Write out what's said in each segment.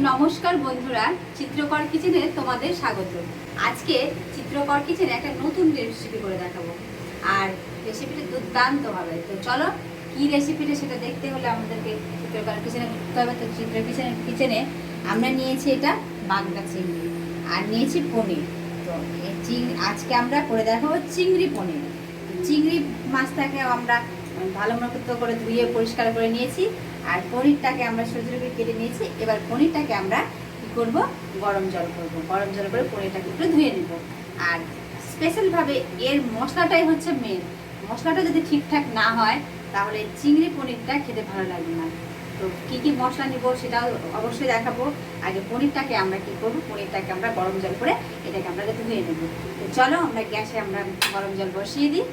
নমস্কার বন্ধুরা, চিত্রকর কিচেনে তোমাদের স্বাগত। আজকে চিত্রকর কিচেনে একটা নতুন রেসিপি করে দেখাবো। আর রেসিপিটা দুর্দান্ত হবে। তো চলো, কি রেসিপিটা সেটা দেখতে হলে আমাদেরকে চিত্রকর কিচেনে ঢুকতে হবে। তো চিত্র কিচেনে কিচেনে আমরা নিয়েছি এটা বাগদা চিংড়ি আর নিয়েছি পনির। তো এই চিং, আজকে আমরা করে দেখাবো চিংড়ি পনির। চিংড়ি মাছটাকে আমরা ভালো মতো করে ধুয়ে পরিষ্কার করে নিয়েছি। আর পনিরটাকে আমরা ছোটো কেটে নিয়েছি। এবার পনিরটাকে আমরা কী করব? গরম জল করব। গরম জল করে পনিরটাকে একটু ধুয়ে নেব। আর স্পেশালভাবে এর মশলাটাই হচ্ছে মেন মশলাটা যদি ঠিকঠাক না হয় তাহলে চিংড়ি পনিরটা খেতে ভালো লাগবে না। তো কী কী মশলা নিব সেটাও অবশ্যই দেখাবো। আগে পনিরটাকে আমরা কী করব? পনিরটাকে আমরা গরম জল করে এটাকে আমরা ধুয়ে নেব। তো চলো আমরা গ্যাসে আমরা গরম জল বসিয়ে দিই।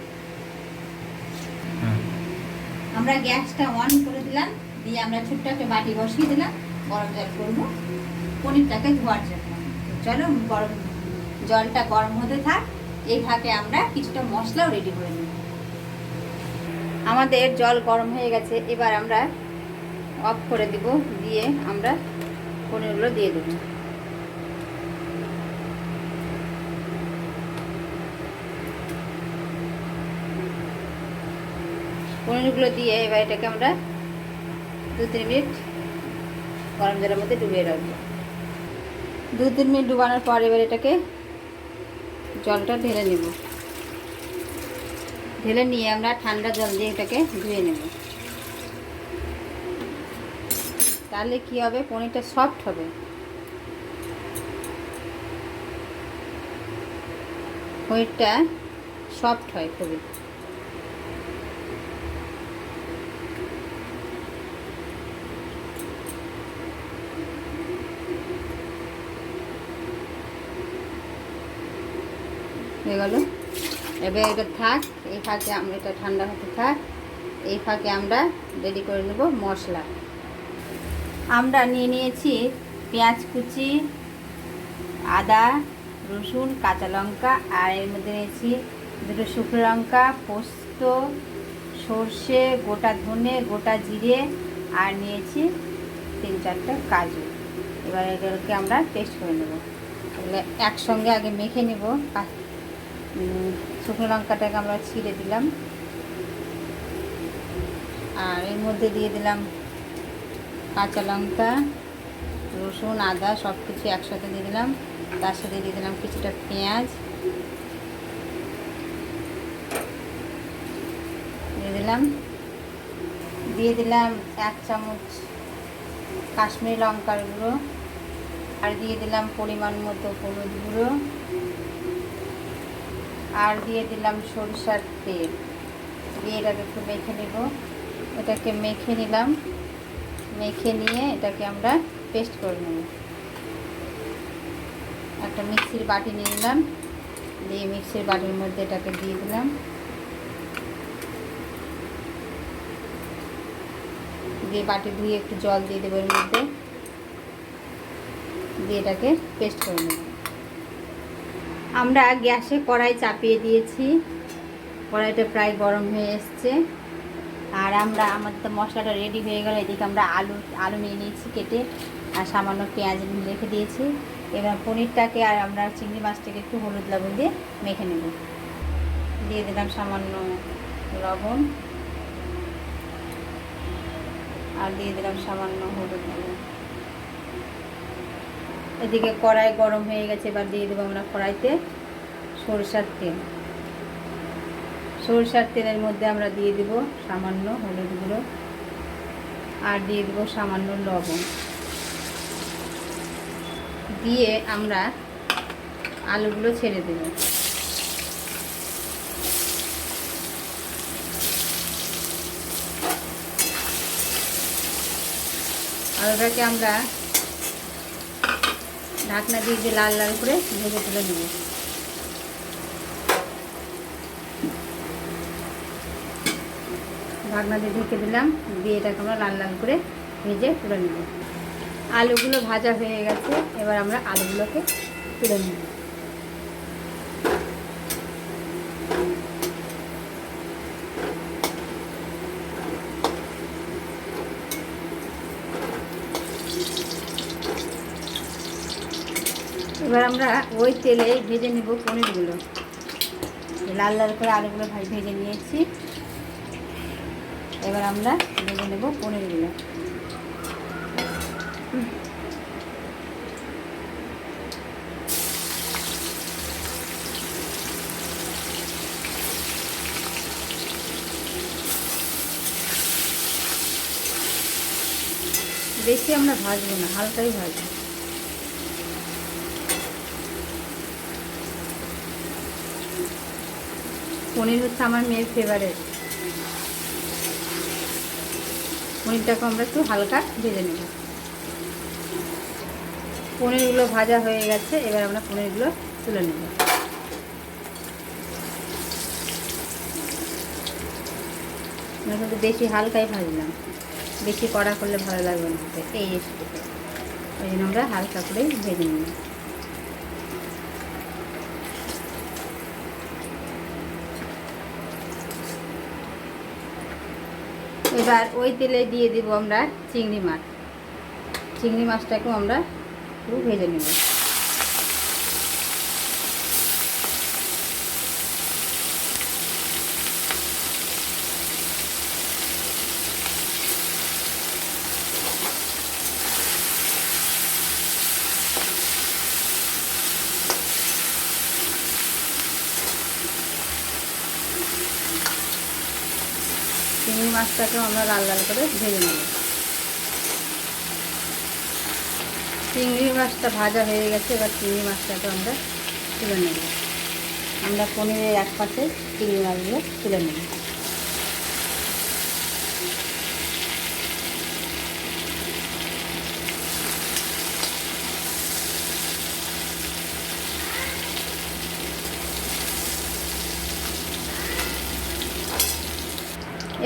আমরা গ্যাসটা অন করে দিলাম। দিয়ে আমরা ছোট্ট একটা বাটি বসিয়ে দিলাম, গরম জল করব। পনিরটাকে ধোয়ার জন্য। চলো, গরম জলটা গরম হতে থাক। এই ফাঁকে আমরা কিছুটা মশলাও রেডি করে নিই আমাদের জল গরম হয়ে গেছে। এবার আমরা অফ করে দিব, দিয়ে আমরা পনিরগুলো দিয়ে দেবো। পনিরগুলো দিয়ে এবার এটাকে আমরা দু, তিন মিনিট গরম জলের মধ্যে ডুবিয়ে রাখব। দু, তিন মিনিট ডুবানোর পর এবার এটাকে জলটা ঢেলে নেব। ঢেলে নিয়ে আমরা ঠান্ডা জল দিয়ে এটাকে ধুয়ে নেব। তাহলে কি হবে? পনিরটা সফট হবে। পনিরটা সফট হয় খুবই। হয়ে গেল। এবার এটা থাক, এই ফাঁকে আমরা এটা ঠান্ডা হতে থাক। এই ফাঁকে আমরা রেডি করে নেব মশলা। আমরা নিয়ে নিয়েছি পেঁয়াজ কুচি, আদা, রসুন, কাঁচা লঙ্কা, আর এর মধ্যে নিয়েছি দুটো শুকনো লঙ্কা, পোস্ত, সর্ষে, গোটা ধনে, গোটা জিরে, আর নিয়েছি তিন চারটা কাজু। এবার এগুলোকে আমরা পেস্ট করে নেব। এগুলো একসঙ্গে আগে মেখে নেব শুকনো লঙ্কাটাকে আমরা ছিঁড়ে দিলাম। আর এর মধ্যে দিয়ে দিলাম কাঁচা লঙ্কা, রসুন, আদা সব কিছু একসাথে দিয়ে দিলাম। তার সাথে দিয়ে দিলাম কিছুটা পেঁয়াজ। দিয়ে দিলাম। দিয়ে দিলাম এক চামচ কাশ্মীরি লঙ্কার গুঁড়ো। আর দিয়ে দিলাম পরিমাণ মতো হলুদ গুঁড়ো। আর দিয়ে দিলাম সরিষার তেল। দিয়ে এটাকে একটু মেখে নেব। এটাকে মেখে নিলাম। মেখে নিয়ে এটাকে আমরা পেস্ট করে নেব। একটা মিক্সির বাটি নিয়ে নিলাম। দিয়ে মিক্সির বাটির মধ্যে এটাকে দিয়ে দিলাম। দিয়ে বাটি ধুয়ে একটু জল দিয়ে দেবো এর মধ্যে। দিয়ে এটাকে পেস্ট করে নেব। আমরা গ্যাসে কড়াই চাপিয়ে দিয়েছি। কড়াইটা প্রায় গরম হয়ে এসছে। আর আমরা আমাদের তো মশলাটা রেডি হয়ে গেল। এদিকে আমরা আলু আলু নিয়ে নিয়েছি কেটে, আর সামান্য পেঁয়াজ রেখে দিয়েছি। এবার পনিরটাকে আর আমরা চিংড়ি মাছটাকে একটু হলুদ লবণ দিয়ে মেখে নেব। দিয়ে দিলাম সামান্য লবণ। আর দিয়ে দিলাম সামান্য হলুদ লবণ। এদিকে কড়াই গরম হয়ে গেছে, এবার দিয়ে দেবো আমরা কড়াইতে সরষার তেল। সরষার তেলের মধ্যে আমরা দিয়ে দেবো সামান্য হলুদ গুঁড়ো আর দিয়ে দেবো সামান্য লবণ। দিয়ে আমরা আলুগুলো ছেড়ে দেব। আলুটাকে আমরা ঢাকনা দিয়ে যে লাল লাল করে ভেজে তুলে নেব। ঢাকনা দিয়ে ঢেকে দিলাম, দিয়ে এটাকে আমরা লাল লাল করে ভেজে তুলে নেব। আলুগুলো ভাজা হয়ে গেছে, এবার আমরা আলুগুলোকে তুলে নেব। এবার আমরা ওই তেলে ভেজে নেব পনিরগুলো। লাল লাল করে আলুগুলো ভেজে নিয়েছি। এবার আমরা ভেজে নেব পনিরগুলো। বেশি আমরা ভাজবো না, হালকাই ভাজবো। পনির হচ্ছে আমার মেয়ের ফেভারেট পনিরটাকে আমরা একটু হালকা ভেজে নেব। পনিরগুলো ভাজা হয়ে গেছে, এবার আমরা পনিরগুলো তুলে নেব। কিন্তু বেশি হালকাই ভাজলাম। বেশি কড়া করলে ভালো লাগবে না। এই ওই জন্য আমরা হালকা করেই ভেজে নিলাম এবার ওই তেলে দিয়ে দেবো আমরা চিংড়ি মাছ। চিংড়ি মাছটাকেও আমরা একটু ভেজে নেব। চিংড়ি মাছটাকেও আমরা লাল লাল করে ভেজে নেব। চিংড়ি মাছটা ভাজা হয়ে গেছে, এবার চিংড়ি মাছটাকে আমরা তুলে নেব। আমরা পনিরের এক পাশে চিংড়ি মাছগুলো তুলে নেব।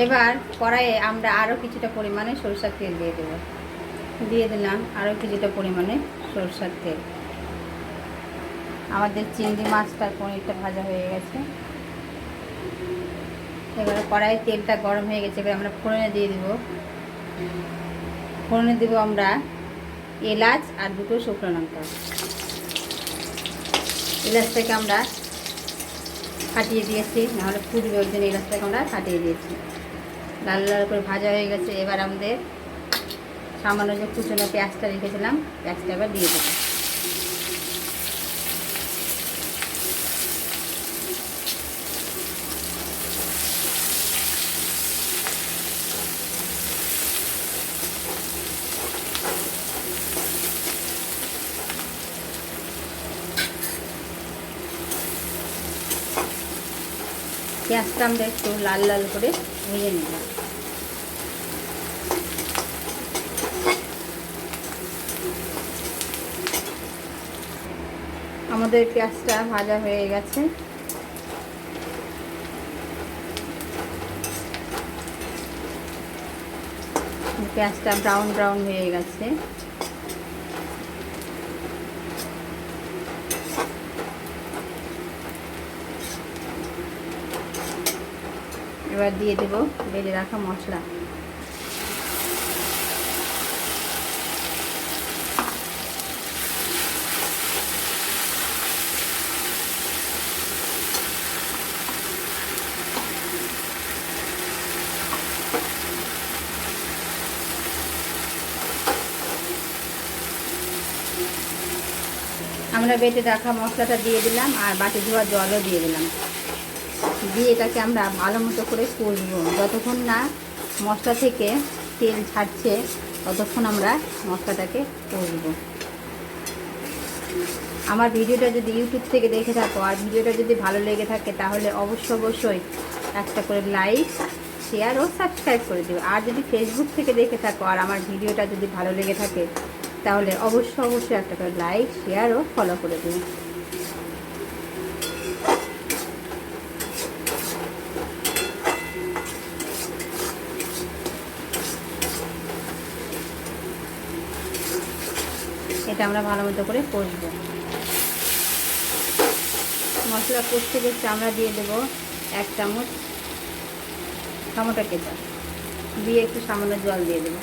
এবার কড়াইয়ে আমরা আরও কিছুটা পরিমাণে সরষার তেল দিয়ে দেবো। দিয়ে দিলাম আরও কিছুটা পরিমাণে সরষার তেল। আমাদের চিংড়ি মাছটার পনিরটা ভাজা হয়ে গেছে। এবার কড়াইয়ে তেলটা গরম হয়ে গেছে, এবার আমরা ফোড়নে দিয়ে দিব। ফোড়নে দেবো আমরা এলাচ আর দুটো শুকনো লঙ্কা। এলাচটাকে আমরা ফাটিয়ে দিয়েছি, নাহলে ফুটবে ওই জন্য এলাচটাকে আমরা ফাটিয়ে দিয়েছি। লাল লাল করে ভাজা হয়ে গেছে, এবার আমাদের সামান্য যে কুচনো পেঁয়াজটা রেখেছিলাম, পেঁয়াজটা এবার দিয়ে দেবো। পেঁয়াজটা আমরা একটু লাল লাল করে ভেজে নেব আমাদের পেঁয়াজটা ভাজা হয়ে গেছে। পেঁয়াজটা ব্রাউন ব্রাউন হয়ে গেছে। এবার দিয়ে দেবো বেড়ে রাখা মশলা। আমরা বেটে রাখা মশলাটা দিয়ে দিলাম আর বাটি ধোয়া জলও দিয়ে দিলাম। দিয়ে এটাকে আমরা ভালো মতো করে কষবো। যতক্ষণ না মশলা থেকে তেল ছাড়ছে, ততক্ষণ আমরা মশলাটাকে কষবো। আমার ভিডিওটা যদি ইউটিউব থেকে দেখে থাকো আর ভিডিওটা যদি ভালো লেগে থাকে, তাহলে অবশ্য অবশ্যই একটা করে লাইক, শেয়ার ও সাবস্ক্রাইব করে দেবে আর যদি ফেসবুক থেকে দেখে থাকো আর আমার ভিডিওটা যদি ভালো লেগে থাকে তাহলে অবশ্যই অবশ্যই একটা করে লাইক শেয়ার ও ফলো করে দেবে এটা আমরা ভালো মতো করে কষবো। মশলা কষতে কষতে আমরা দিয়ে দেবো এক চামচ টমেটো কেচাপ। দিয়ে একটু সামান্য জল দিয়ে দেবো।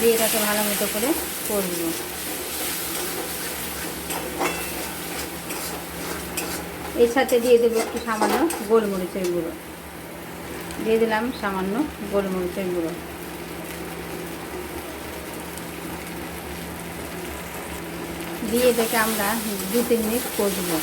দিয়ে এটাকে ভালো মতো করে করব। এর সাথে দিয়ে দেবো একটু সামান্য গোলমরিচের গুঁড়ো। দিয়ে দিলাম সামান্য গোলমরিচের গুঁড়ো। দিয়ে এটাকে আমরা দু তিন মিনিট কষবো।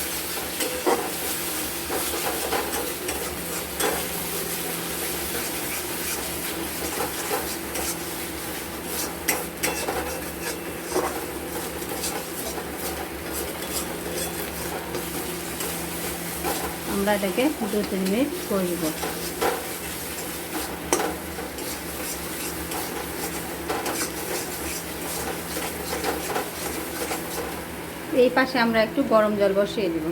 আমরা এটাকে দু, তিন মিনিট কষবো এই পাশে আমরা একটু গরম জল বসিয়ে দেব।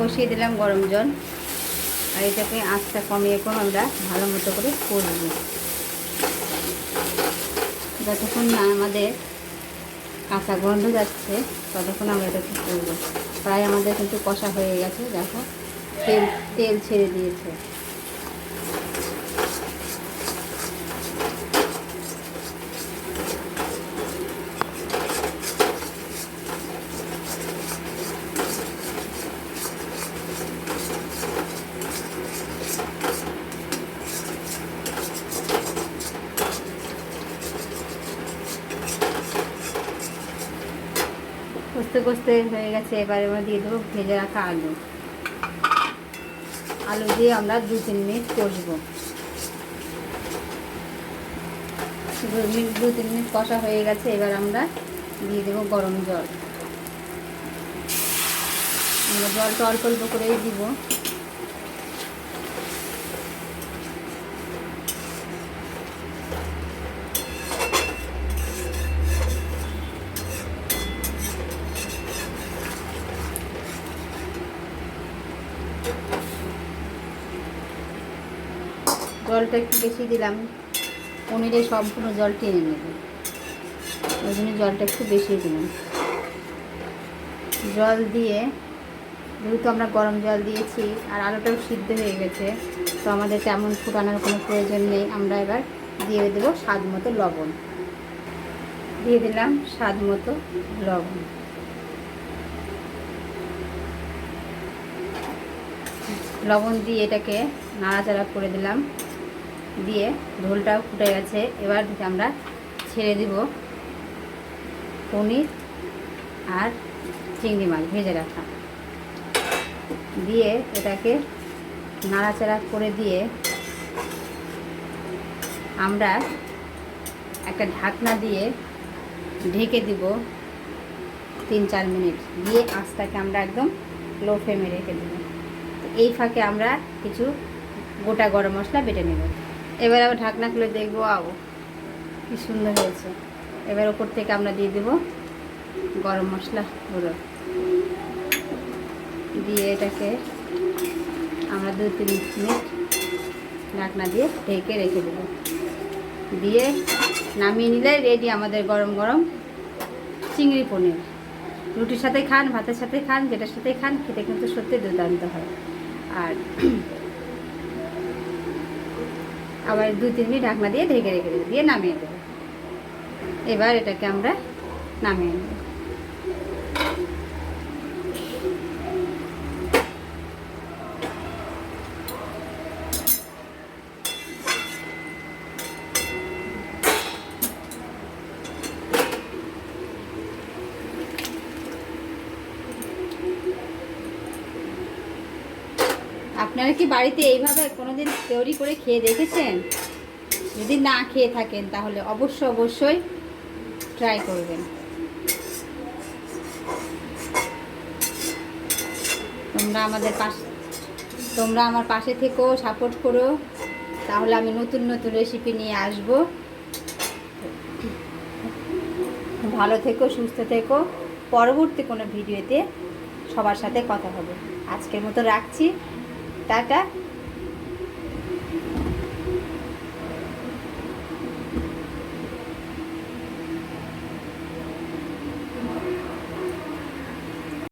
বসিয়ে দিলাম গরম জল। আর এটাকে আঁচটা কমিয়ে কম আমরা ভালো মতো করে করব যতক্ষণ না আমাদের কাঁচা গন্ধ যাচ্ছে, ততক্ষণ আমরা এটাকে করব। প্রায় আমাদের কিন্তু কষা হয়ে গেছে, দেখো। তেল তেল ছেড়ে দিয়েছে। কষতে কষতে হয়ে গেছে, এবারে আমরা দিয়ে দেবো ভেজে রাখা আলু। আলু দিয়ে আমরা দু তিন মিনিট কষবো। দু মিনিট দু তিন মিনিট কষা হয়ে গেছে, এবার আমরা দিয়ে দেবো গরম জল। আমরা জলটা অল্প অল্প করেই দিব। জলটা একটু বেশি দিলাম। পনিরে সম্পূর্ণ জল টেনে নেবে। ওই জন্য জলটা একটু বেশি দিলাম। জল দিয়ে, যেহেতু আমরা গরম জল দিয়েছি আর আলুটাও সিদ্ধ হয়ে গেছে, তো আমাদের তেমন ফুটানোর কোনো প্রয়োজন নেই। আমরা এবার দিয়ে দেবো স্বাদ মতো লবণ। দিয়ে দিলাম স্বাদ মতো লবণ। লবণ দিয়ে এটাকে নাড়াচাড়া করে দিলাম। দিয়ে ঢোলটাও ফুটে গেছে। এবার আমরা ছেড়ে দিব। পনির আর চিংড়ি মাছ ভেজে রাখা। দিয়ে এটাকে নাড়াচাড়া করে দিয়ে আমরা একটা ঢাকনা দিয়ে ঢেকে দিব তিন চার মিনিট। দিয়ে আঁচটাকে আমরা একদম লো ফ্লেমে রেখে দেব। এই ফাঁকে আমরা কিছু গোটা গরম মশলা বেটে নেব। এবার আবার ঢাকনা খুলে দেখব আও কি সুন্দর হয়েছে। এবার ওপর থেকে আমরা দিয়ে দেবো গরম মশলা গুঁড়ো। দিয়ে এটাকে আমরা দু তিন মিনিট ঢাকনা দিয়ে ঢেকে রেখে দেবো। দিয়ে নামিয়ে নিলে রেডি আমাদের গরম গরম চিংড়ি পনির। রুটির সাথে খান, ভাতের সাথে খান, যেটার সাথে খান, খেতে কিন্তু সত্যি দুর্দান্ত হয়। আর আবার দু তিন মিনিট ঢাকনা দিয়ে ঢেকে রেখে দেবো, দিয়ে নামিয়ে দেবো। এবার এটাকে আমরা নামিয়ে নেব। আপনারা কি বাড়িতে এইভাবে কোনোদিন তৈরি করে খেয়ে দেখেছেন? যদি না খেয়ে থাকেন, তাহলে অবশ্য অবশ্যই ট্রাই করবেন। তোমরা আমাদের পাশে, তোমরা আমার পাশে থেকেও সাপোর্ট করো। তাহলে আমি নতুন নতুন রেসিপি নিয়ে আসব। ভালো থেকো, সুস্থ থেকো। পরবর্তী কোনো ভিডিওতে সবার সাথে কথা হবে। আজকের মতো রাখছি। টাটা